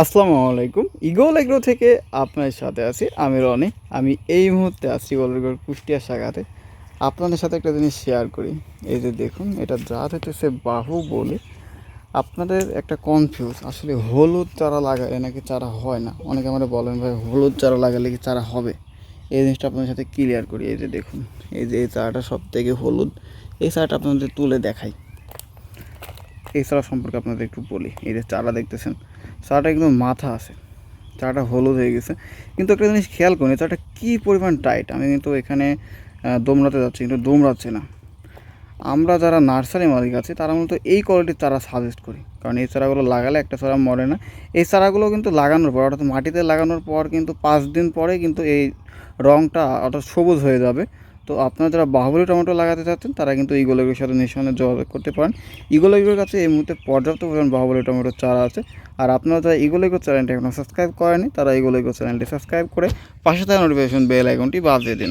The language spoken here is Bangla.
আসসালামু আলাইকুম। ইগল এগ্রো থেকে আপনার সাথে আছি আমি রনি। আমি এই মুহূর্তে আছি ইগল এগ্রোর কুষ্টিয়া শাখাতে। আপনাদের সাথে একটা জিনিস শেয়ার করি। এই যে দেখুন, এটা জাত হচ্ছে বাহু বলে। আপনাদের একটা কনফিউজ আসলে হলুদ চারা লাগালে নাকি চারা হয় না? অনেকে আমরা বলেন, ভাই, হলুদ চারা লাগালে কি চারা হবে? এই জিনিসটা আপনাদের সাথে ক্লিয়ার করি। এই যে দেখুন, এই যে এই চারাটা সব থেকে হলুদ। এই চারাটা আপনাদের তুলে দেখাই। এই চারা সম্পর্কে আপনাদের একটু বলি। এই যে চারা দেখতেছেন চারাটা একদম মাথা আছে। চারাটা হলুদ হয়ে গেছে। কিন্তু একটা জিনিস খেয়াল করি চাটা কী পরিমাণ টাইট? আমি কিন্তু এখানে দোমড়াতে যাচ্ছি, কিন্তু দোমড়াচ্ছে না। আমরা যারা নার্সারি মালিক আছি, তারা মূলত এই কোয়ালিটির চারা সাজেস্ট করি। কারণ এই চারাগুলো লাগালে একটা চারা মরে না। এই চারাগুলো কিন্তু লাগানোর পর, অর্থাৎ মাটিতে লাগানোর পর কিন্তু পাঁচ দিন পরে কিন্তু এই রঙটা অর্থাৎ সবুজ হয়ে যাবে। তো আপনারা যারা বাহুবলী টমেটো লাগাতে চাচ্ছেন, তারা কিন্তু ইগোলগের সাথে নিঃসন্দেহে যোগাযোগ করতে পারেন। ইগোলগের কাছে এই মুহূর্তে পর্যাপ্ত পরিমাণ বাহুবলী টমেটোর চারা আছে। আর আপনারা যারা ইগোলেগো চ্যানেলটি এখনও সাবস্ক্রাইব করেনি তারা ইগোলেগো চ্যানেলটি সাবস্ক্রাইব করে পাশে থাকা নোটিফিকেশন বেল আইকনটি বাজিয়ে দিন।